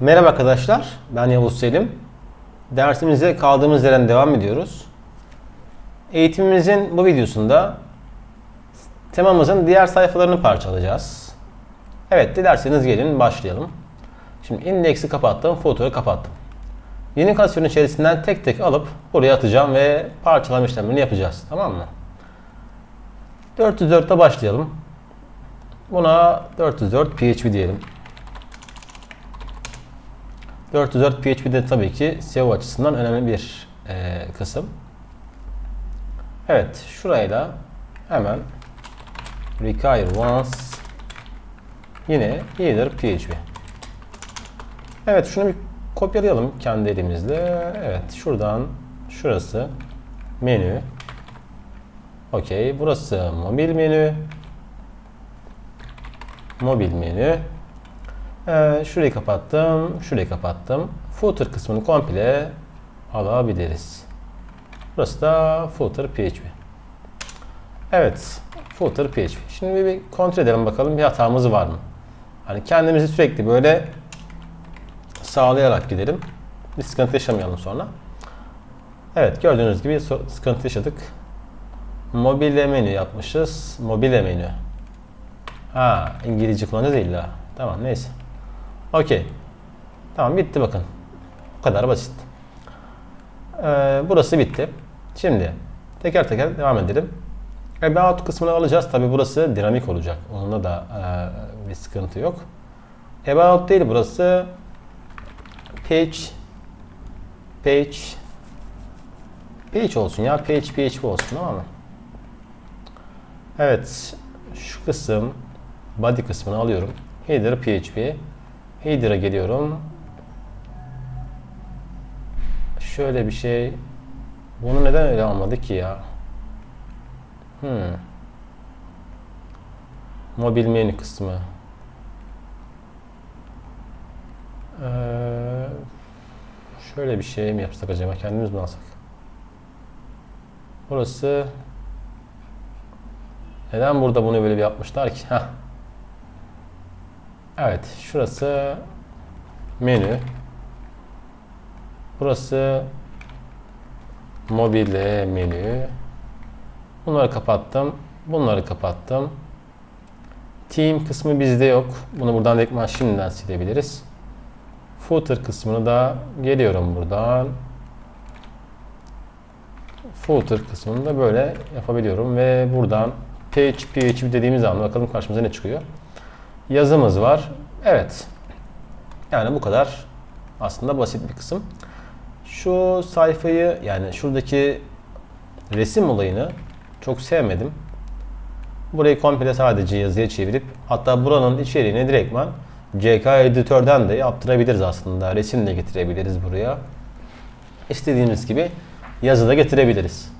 Merhaba arkadaşlar, ben Yavuz Selim. Dersimize kaldığımız yerden devam ediyoruz. Eğitimimizin bu videosunda temamızın diğer sayfalarını parçalayacağız. Evet, dilerseniz gelin başlayalım. Şimdi indeksi kapattım, fotoğrafı kapattım. Yeni klasörün içerisinden tek tek alıp buraya atacağım ve parçalama işlemlerini yapacağız. Tamam mı? 404'te başlayalım. Buna 404 PHP diyelim. 404 PHP'de tabii ki SEO açısından önemli bir e, kısım. Evet, şurayla hemen require once yine header PHP. Evet, şunu bir kopyalayalım kendi elimizle. Evet, şuradan şurası menü. Okey, burası mobil menü. Mobil menü. Ee, şurayı kapattım, şurayı kapattım. Footer kısmını komple alabiliriz. Burası da footer PHP. Evet, footer PHP. Şimdi bir, bir kontrol edelim bakalım bir hatamız var mı? Hani kendimizi sürekli böyle sağlayarak gidelim. Bir sıkıntı yaşamayalım sonra. Evet, gördüğünüz gibi sıkıntı yaşadık. Mobile menü yapmışız. Mobile menü. Ha, İngilizce kullanacağız illa. Tamam, neyse. Okey. Tamam bitti bakın. Bu kadar basit. Ee, burası bitti. Şimdi teker teker devam edelim. About kısmını alacağız. Tabi burası dinamik olacak. Onunla da e, bir sıkıntı yok. About değil burası. Page Page Page olsun ya. Page PHP olsun tamam mı? Evet. Şu kısım body kısmını alıyorum. Header PHP. Header'a geliyorum. Şöyle bir şey. Bunu neden öyle almadık ki ya? Hmm. Mobil menü kısmı. Ee, şöyle bir şey mi yapsak acaba? Kendimiz mi alsak? Burası neden burada bunu böyle bir yapmışlar ki? Heh. Evet, şurası menü. Burası mobile menü. Bunları kapattım. Bunları kapattım. Team kısmı bizde yok. Bunu buradan direktman şimdiden silebiliriz. Footer kısmını da geliyorum buradan. Footer kısmını da böyle yapabiliyorum ve buradan page php dediğimiz zaman bakalım karşımıza ne çıkıyor yazımız var. Evet. Yani bu kadar aslında basit bir kısım. Şu sayfayı yani şuradaki resim olayını çok sevmedim. Burayı komple sadece yazıya çevirip hatta buranın içeriğini direktman CK editörden de yaptırabiliriz aslında. Resim de getirebiliriz buraya. İstediğimiz gibi yazı da getirebiliriz.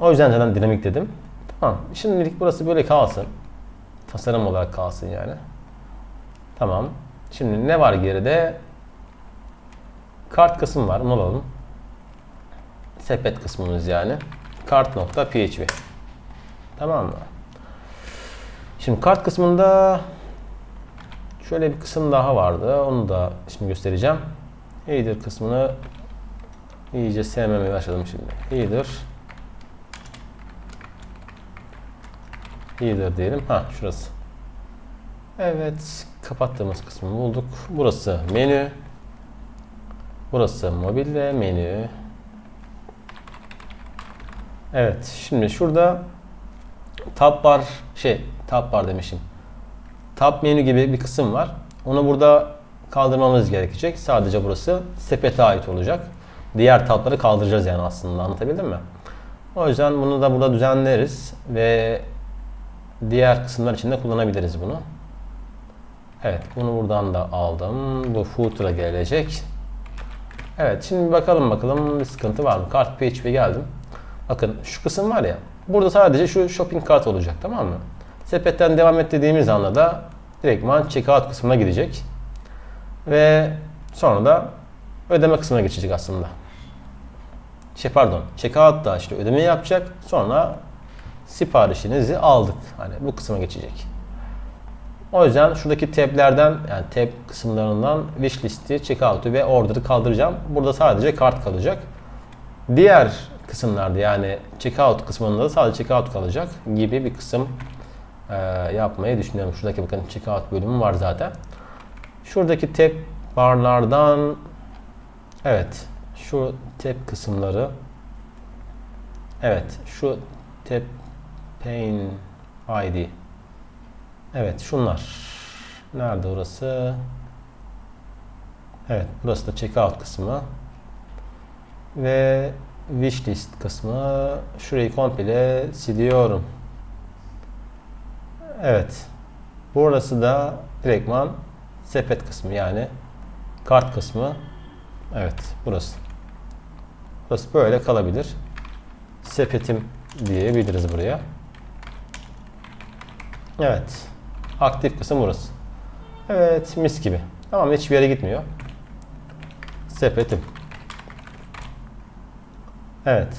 O yüzden zaten dinamik dedim. Tamam. Şimdilik burası böyle kalsın. Tasarım olarak kalsın yani. Tamam. Şimdi ne var geride? Kart kısmı var. Bunu alalım. Sepet kısmımız yani. Kart.php Tamam mı? Şimdi kart kısmında şöyle bir kısım daha vardı. Onu da şimdi göstereceğim. Header kısmını iyice sevmemeye başladım şimdi. Header Header diyelim. Ha şurası. Evet. Kapattığımız kısmı bulduk. Burası menü. Burası mobilde menü. Evet. Şimdi şurada tab bar şey tab bar demişim. Tab menü gibi bir kısım var. Onu burada kaldırmamız gerekecek. Sadece burası sepete ait olacak. Diğer tabları kaldıracağız yani aslında. Anlatabildim mi? O yüzden bunu da burada düzenleriz ve diğer kısımlar için de kullanabiliriz bunu. Evet bunu buradan da aldım. Bu footer'a gelecek. Evet şimdi bakalım bakalım bir sıkıntı var mı? Kart PHP geldim. Bakın şu kısım var ya. Burada sadece şu shopping kart olacak tamam mı? Sepetten devam et dediğimiz anda da direktman checkout kısmına gidecek. Ve sonra da ödeme kısmına geçecek aslında. Şey pardon, checkout da işte ödemeyi yapacak. Sonra siparişinizi aldık. Hani bu kısma geçecek. O yüzden şuradaki tablerden yani tab kısımlarından wish listi, checkout'u ve order'ı kaldıracağım. Burada sadece kart kalacak. Diğer kısımlarda yani checkout kısmında da sadece checkout kalacak gibi bir kısım e, yapmayı düşünüyorum. Şuradaki bakın checkout bölümü var zaten. Şuradaki tab barlardan evet şu tab kısımları evet şu tab pane id evet şunlar. Nerede orası? Evet burası da checkout kısmı. Ve wishlist kısmı. Şurayı komple siliyorum. Evet. Burası da direktman sepet kısmı yani kart kısmı. Evet burası. Burası böyle kalabilir. Sepetim diyebiliriz buraya evet. Aktif kısım burası. Evet mis gibi. Tamam hiçbir yere gitmiyor. Sepetim. Evet.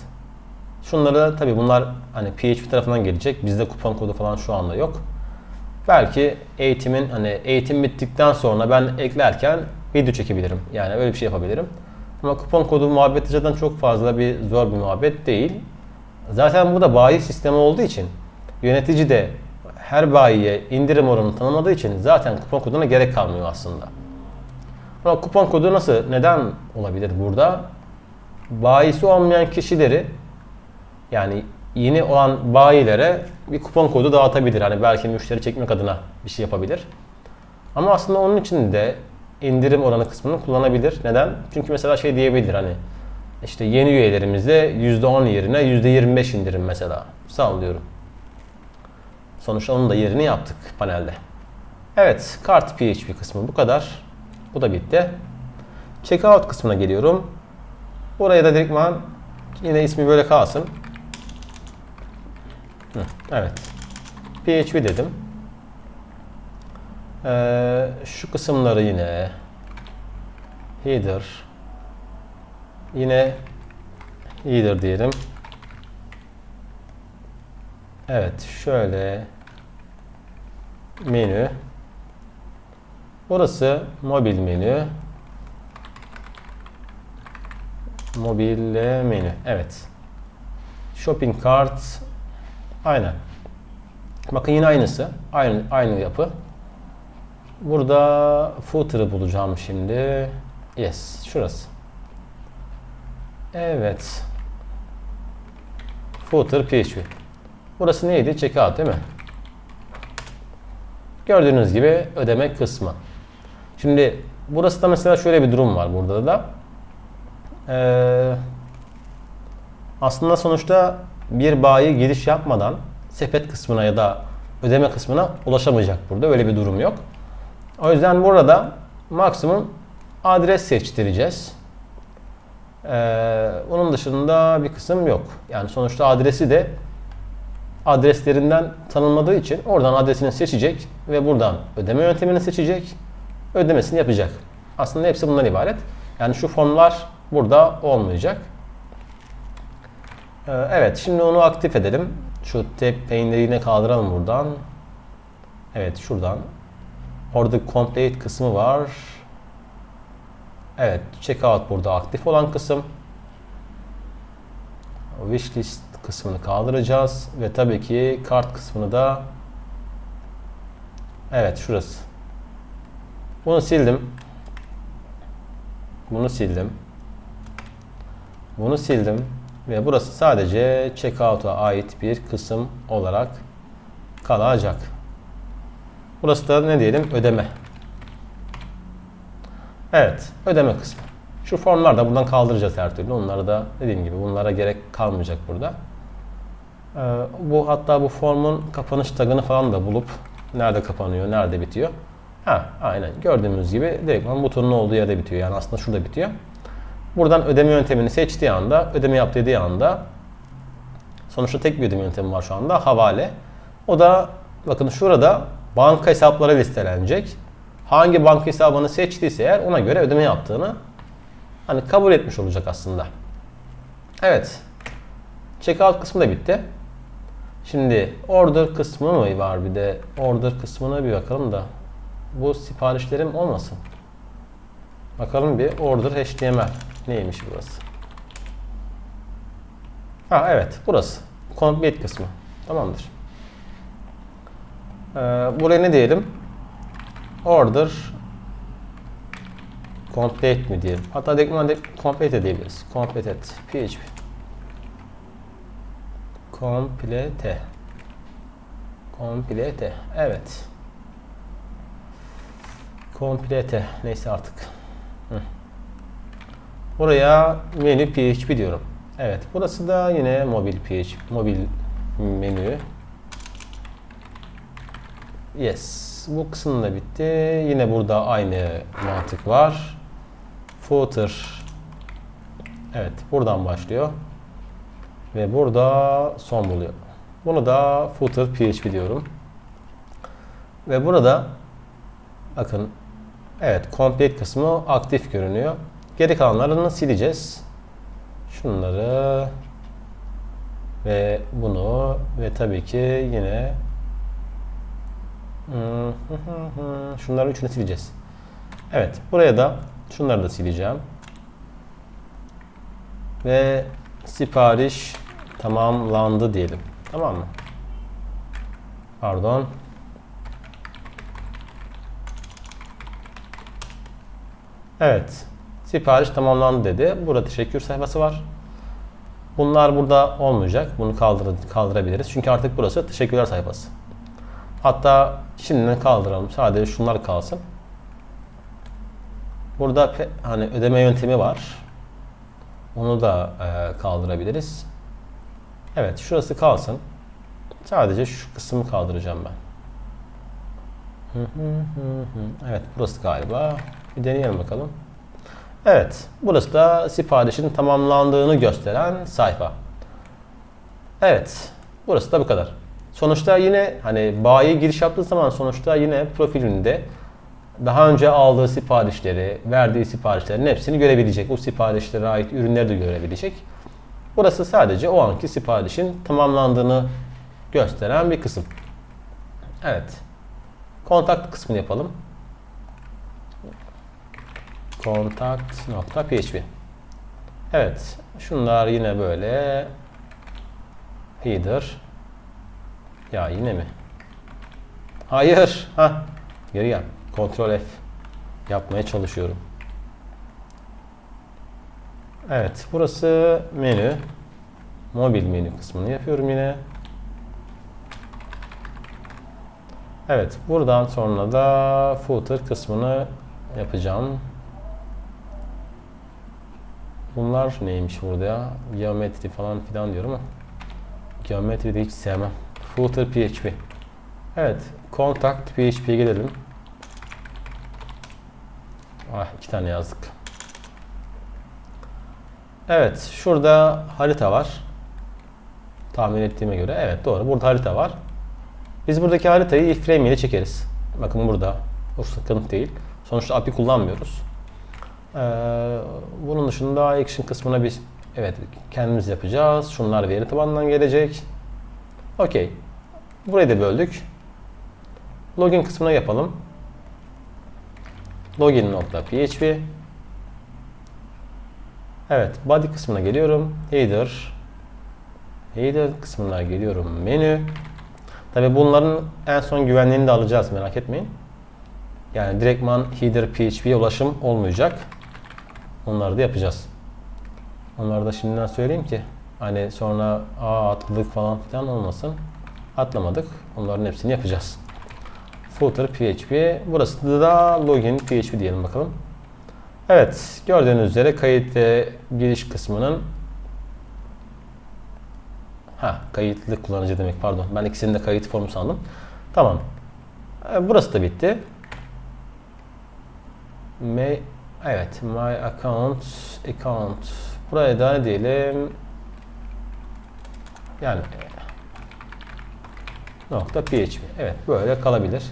Şunları da tabi bunlar hani PHP tarafından gelecek. Bizde kupon kodu falan şu anda yok. Belki eğitimin hani eğitim bittikten sonra ben eklerken video çekebilirim. Yani öyle bir şey yapabilirim. Ama kupon kodu muhabbeti zaten çok fazla bir zor bir muhabbet değil. Zaten bu da bayi sistemi olduğu için yönetici de her bayiye indirim oranını tanımadığı için zaten kupon koduna gerek kalmıyor aslında. Ama kupon kodu nasıl, neden olabilir burada? Bayisi olmayan kişileri yani yeni olan bayilere bir kupon kodu dağıtabilir. Hani belki müşteri çekmek adına bir şey yapabilir. Ama aslında onun için de indirim oranı kısmını kullanabilir. Neden? Çünkü mesela şey diyebilir hani işte yeni üyelerimizde %10 yerine %25 indirim mesela. Sallıyorum. Sonuçta onun da yerini yaptık panelde. Evet, kart PHP kısmı bu kadar. Bu da bitti. Checkout kısmına geliyorum. Buraya da direktman yine ismi böyle kalsın. Evet. PHP dedim. Ee, şu kısımları yine header yine header diyelim. Evet şöyle menü Burası mobil menü. Mobil menü. Evet. Shopping cart. Aynen. Bakın yine aynısı. Aynı aynı yapı. Burada footer'ı bulacağım şimdi. Yes, şurası. Evet. Footer PHP. Burası neydi? Checkout değil mi? Gördüğünüz gibi ödeme kısmı. Şimdi burası da mesela şöyle bir durum var burada da. Ee, aslında sonuçta bir bayi giriş yapmadan sepet kısmına ya da ödeme kısmına ulaşamayacak burada. Öyle bir durum yok. O yüzden burada maksimum adres seçtireceğiz. Ee, onun dışında bir kısım yok. Yani sonuçta adresi de adreslerinden tanınmadığı için oradan adresini seçecek ve buradan ödeme yöntemini seçecek. Ödemesini yapacak. Aslında hepsi bundan ibaret. Yani şu formlar burada olmayacak. Ee, evet şimdi onu aktif edelim. Şu tab pane'leri yine kaldıralım buradan. Evet şuradan. Orada complete kısmı var. Evet checkout burada aktif olan kısım. Wishlist kısmını kaldıracağız ve tabii ki kart kısmını da Evet şurası. Bunu sildim. Bunu sildim. Bunu sildim ve burası sadece checkout'a ait bir kısım olarak kalacak. Burası da ne diyelim? Ödeme. Evet, ödeme kısmı. Şu formlar da buradan kaldıracağız her türlü. Onları da dediğim gibi bunlara gerek kalmayacak burada. Ee, bu hatta bu formun kapanış tagını falan da bulup nerede kapanıyor, nerede bitiyor. Ha, aynen gördüğümüz gibi direktman butonun olduğu yerde bitiyor. Yani aslında şurada bitiyor. Buradan ödeme yöntemini seçtiği anda, ödeme yap dediği anda sonuçta tek bir ödeme yöntemi var şu anda. Havale. O da bakın şurada banka hesapları listelenecek. Hangi banka hesabını seçtiyse eğer ona göre ödeme yaptığını hani kabul etmiş olacak aslında. Evet. Checkout kısmı da bitti. Şimdi order kısmı mı var bir de order kısmına bir bakalım da bu siparişlerim olmasın. Bakalım bir order HTML neymiş burası. Ha evet burası. Complete kısmı. Tamamdır. Ee, buraya ne diyelim? Order complete mi diyelim? Hatta direkt complete edebiliriz. Complete et. PHP. Complete. Complete. Evet. Complete. Neyse artık. Hı. Buraya menü PHP diyorum. Evet. Burası da yine mobil PHP. Mobil menü. Yes. Bu kısım da bitti. Yine burada aynı mantık var. Footer. Evet. Buradan başlıyor. Ve burada son buluyor. Bunu da footer PHP diyorum. Ve burada bakın evet complete kısmı aktif görünüyor. Geri kalanlarını sileceğiz. Şunları ve bunu ve tabii ki yine şunların üçünü sileceğiz. Evet buraya da şunları da sileceğim. Ve sipariş tamamlandı diyelim. Tamam mı? Pardon. Evet. Sipariş tamamlandı dedi. Burada teşekkür sayfası var. Bunlar burada olmayacak. Bunu kaldır kaldırabiliriz. Çünkü artık burası teşekkürler sayfası. Hatta şimdiden kaldıralım. Sadece şunlar kalsın. Burada hani ödeme yöntemi var. Onu da e, kaldırabiliriz. Evet şurası kalsın. Sadece şu kısmı kaldıracağım ben. Evet burası galiba. Bir deneyelim bakalım. Evet burası da siparişin tamamlandığını gösteren sayfa. Evet burası da bu kadar. Sonuçta yine hani bayi giriş yaptığı zaman sonuçta yine profilinde daha önce aldığı siparişleri, verdiği siparişlerin hepsini görebilecek. Bu siparişlere ait ürünleri de görebilecek. Burası sadece o anki siparişin tamamlandığını gösteren bir kısım. Evet. Kontakt kısmını yapalım. Kontakt.php Evet. Şunlar yine böyle header ya yine mi? Hayır. Ha. Geri gel. Ctrl F. Yapmaya çalışıyorum. Evet. Burası menü. Mobil menü kısmını yapıyorum yine. Evet. Buradan sonra da footer kısmını yapacağım. Bunlar neymiş burada ya? Geometri falan filan diyorum ama geometri de hiç sevmem. Footer PHP. Evet. Contact PHP'ye gelelim. Ah iki tane yazdık. Evet. Şurada harita var. Tahmin ettiğime göre. Evet doğru. Burada harita var. Biz buradaki haritayı iframe ile çekeriz. Bakın burada. O sıkıntı değil. Sonuçta API kullanmıyoruz. Ee, bunun dışında action kısmına biz evet kendimiz yapacağız. Şunlar veri tabanından gelecek. Okey. Burayı da böldük. Login kısmına yapalım. Login.php Evet, body kısmına geliyorum. Header. Header kısmına geliyorum. Menü. Tabi bunların en son güvenliğini de alacağız merak etmeyin. Yani direktman header PHP'ye ulaşım olmayacak. Onları da yapacağız. Onları da şimdiden söyleyeyim ki hani sonra aa atladık falan filan olmasın. Atlamadık. Onların hepsini yapacağız. Footer PHP. Burası da login PHP diyelim bakalım. Evet gördüğünüz üzere kayıt ve giriş kısmının Ha kayıtlı kullanıcı demek pardon. Ben ikisini de kayıt formu sandım. Tamam. E, burası da bitti. My, evet my account account. Buraya da ne diyelim? Yani nokta php. Evet böyle kalabilir.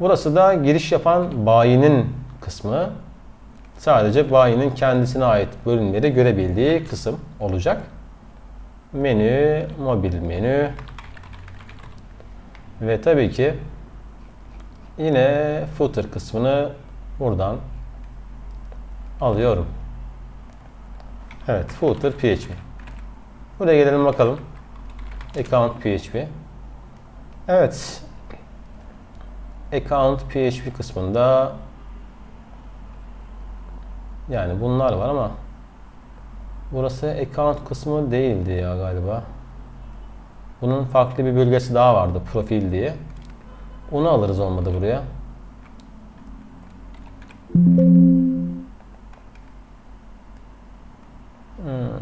Burası da giriş yapan bayinin kısmı. Sadece bayinin kendisine ait bölümleri görebildiği kısım olacak. menü, mobil menü ve tabii ki yine footer kısmını buradan alıyorum. Evet, footer PHP. Buraya gelelim bakalım. Account PHP. Evet. Account PHP kısmında yani bunlar var ama burası account kısmı değildi ya galiba. Bunun farklı bir bölgesi daha vardı profil diye. Onu alırız olmadı buraya. Hmm.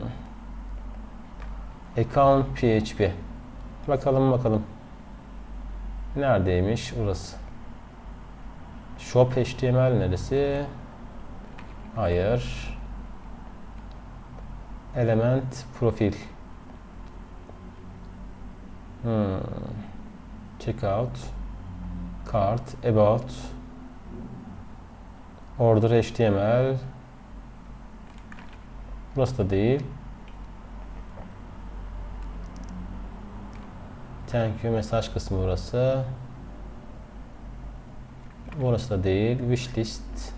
Account PHP. Bakalım bakalım. Neredeymiş burası? Shop HTML neresi? Hayır. Element profil. Hmm. Checkout. Cart. About. Order HTML. Burası da değil. Thank you mesaj kısmı burası. Burası da değil. Wishlist.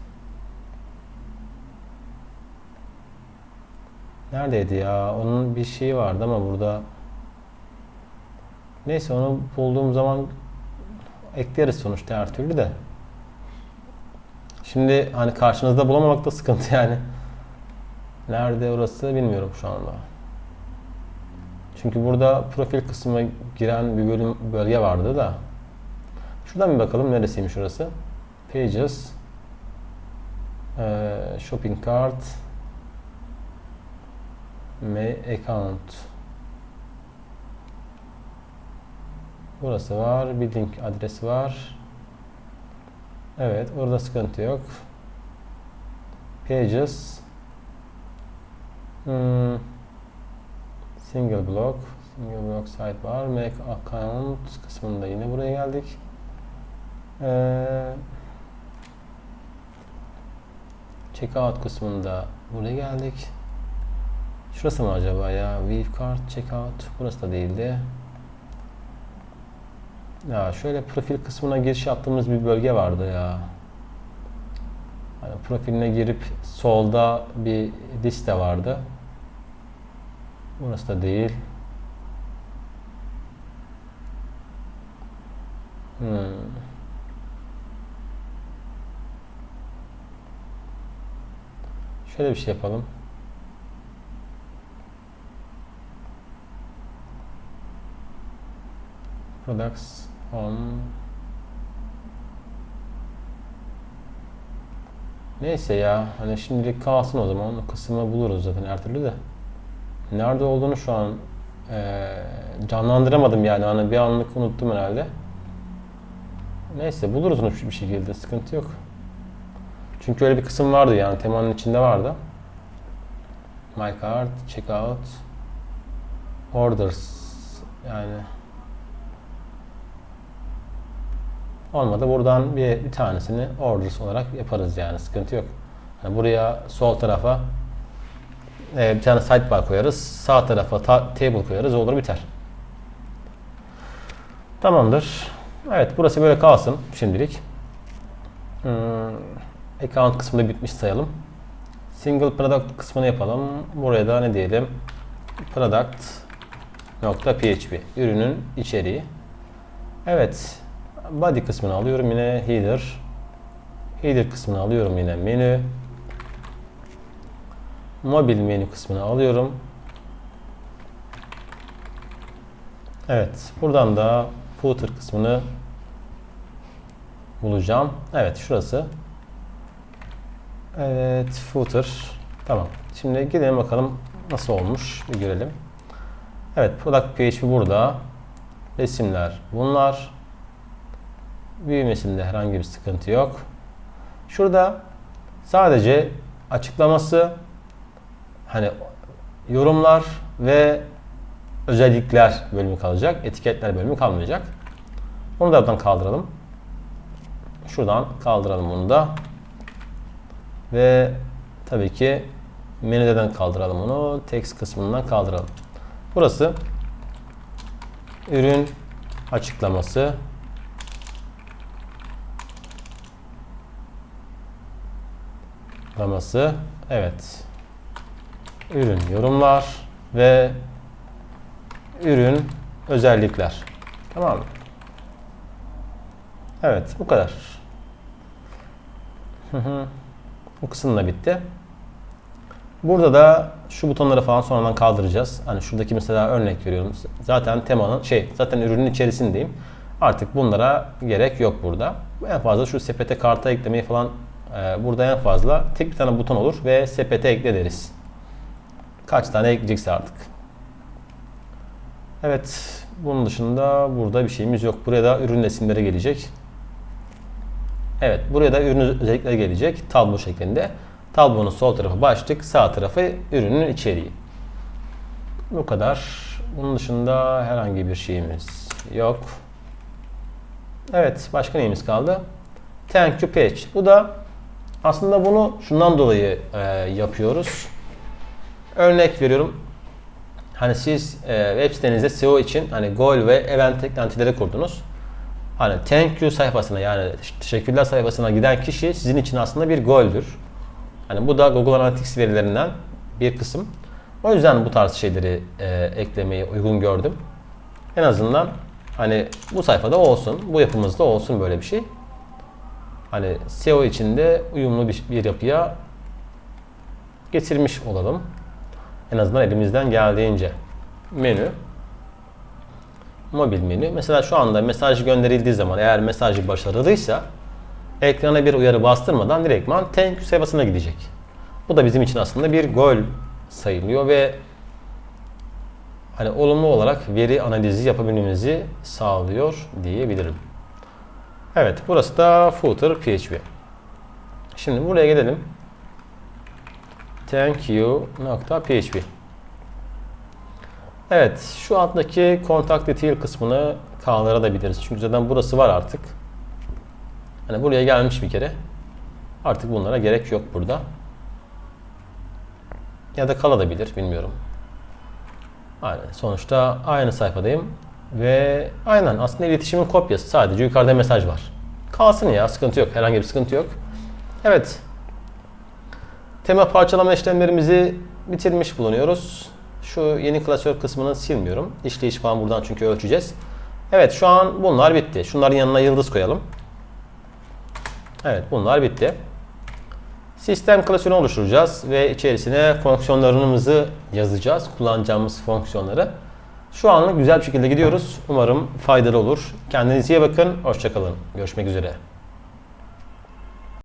Neredeydi ya? Onun bir şeyi vardı ama burada Neyse onu bulduğum zaman ekleriz sonuçta her türlü de. Şimdi hani karşınızda bulamamak da sıkıntı yani. Nerede orası bilmiyorum şu anda. Çünkü burada profil kısmına giren bir bölüm bölge vardı da. Şuradan bir bakalım neresiymiş orası. Pages. Ee, shopping cart. My account. Burası var. Billing adresi var. Evet. Orada sıkıntı yok. Pages. Hmm. Single block. Single block sidebar. Make account kısmında yine buraya geldik. Ee, checkout kısmında buraya geldik. Şurası mı acaba ya? View card checkout. Burası da değildi. Ya şöyle profil kısmına giriş yaptığımız bir bölge vardı ya. Hani profiline girip solda bir liste vardı. Burası da değil. Hmm. Şöyle bir şey yapalım. Products on Neyse ya hani şimdilik kalsın o zaman o kısmı buluruz zaten her türlü de. Nerede olduğunu şu an e, canlandıramadım yani hani bir anlık unuttum herhalde. Neyse buluruz onu bir şekilde sıkıntı yok. Çünkü öyle bir kısım vardı yani temanın içinde vardı. My card, checkout, orders yani olmadı buradan bir, bir tanesini orders olarak yaparız yani sıkıntı yok. Yani buraya sol tarafa e, bir tane sidebar koyarız. Sağ tarafa ta- table koyarız. Olur biter. Tamamdır. Evet burası böyle kalsın şimdilik. Hmm, account kısmında bitmiş sayalım. Single product kısmını yapalım. Buraya da ne diyelim? Product nokta php ürünün içeriği. Evet. Body kısmını alıyorum yine header. Header kısmını alıyorum yine menü. Mobil menü kısmını alıyorum. Evet. Buradan da footer kısmını bulacağım. Evet şurası. Evet footer. Tamam. Şimdi gidelim bakalım nasıl olmuş bir görelim. Evet product php burada. Resimler bunlar. Büyümesinde herhangi bir sıkıntı yok. Şurada sadece açıklaması hani yorumlar ve özellikler bölümü kalacak. Etiketler bölümü kalmayacak. Onu da buradan kaldıralım. Şuradan kaldıralım bunu da. Ve tabii ki menüden kaldıralım onu. Text kısmından kaldıralım. Burası ürün açıklaması. Açıklaması. Evet. Ürün yorumlar ve ürün özellikler. Tamam mı? Evet, bu kadar. Bu kısım da bitti. Burada da şu butonları falan sonradan kaldıracağız. Hani şuradaki mesela örnek veriyorum. Zaten temanın şey, zaten ürünün içerisindeyim. Artık bunlara gerek yok burada. En fazla şu sepete karta eklemeyi falan burada en fazla tek bir tane buton olur ve sepete ekle deriz. Kaç tane ekleyecekse artık. Evet, bunun dışında burada bir şeyimiz yok. Buraya da ürün resimleri gelecek. Evet, buraya da ürün özellikleri gelecek tablo şeklinde. Tablonun sol tarafı başlık, sağ tarafı ürünün içeriği. Bu kadar. Bunun dışında herhangi bir şeyimiz yok. Evet, başka neyimiz kaldı? Thank you page. Bu da aslında bunu şundan dolayı e, yapıyoruz. Örnek veriyorum. Hani siz e, web sitenizde SEO için hani goal ve event eklentileri kurdunuz. Hani thank you sayfasına yani teşekkürler sayfasına giden kişi sizin için aslında bir goldür. Hani bu da Google Analytics verilerinden bir kısım. O yüzden bu tarz şeyleri e, eklemeyi uygun gördüm. En azından hani bu sayfada olsun, bu yapımızda olsun böyle bir şey. Hani SEO içinde uyumlu bir, bir yapıya getirmiş olalım. En azından elimizden geldiğince. Menü. Mobil menü. Mesela şu anda mesaj gönderildiği zaman eğer mesajı başarılıysa ekrana bir uyarı bastırmadan direktman thank you sayfasına gidecek. Bu da bizim için aslında bir gol sayılıyor ve hani olumlu olarak veri analizi yapabilmemizi sağlıyor diyebilirim. Evet, burası da footer PHP. Şimdi buraya gelelim. Thank you nokta PHP. Evet, şu alttaki contact detail kısmını kaldırabiliriz. Çünkü zaten burası var artık. Hani buraya gelmiş bir kere. Artık bunlara gerek yok burada. Ya da kalabilir, bilmiyorum. Aynen. Sonuçta aynı sayfadayım. Ve aynen aslında iletişimin kopyası. Sadece yukarıda mesaj var. Kalsın ya, sıkıntı yok. Herhangi bir sıkıntı yok. Evet. Tema parçalama işlemlerimizi bitirmiş bulunuyoruz. Şu yeni klasör kısmını silmiyorum. İşleyiş falan buradan çünkü ölçeceğiz. Evet şu an bunlar bitti. Şunların yanına yıldız koyalım. Evet bunlar bitti. Sistem klasörünü oluşturacağız ve içerisine fonksiyonlarımızı yazacağız. Kullanacağımız fonksiyonları. Şu anlık güzel bir şekilde gidiyoruz. Umarım faydalı olur. Kendinize iyi bakın. Hoşçakalın. Görüşmek üzere.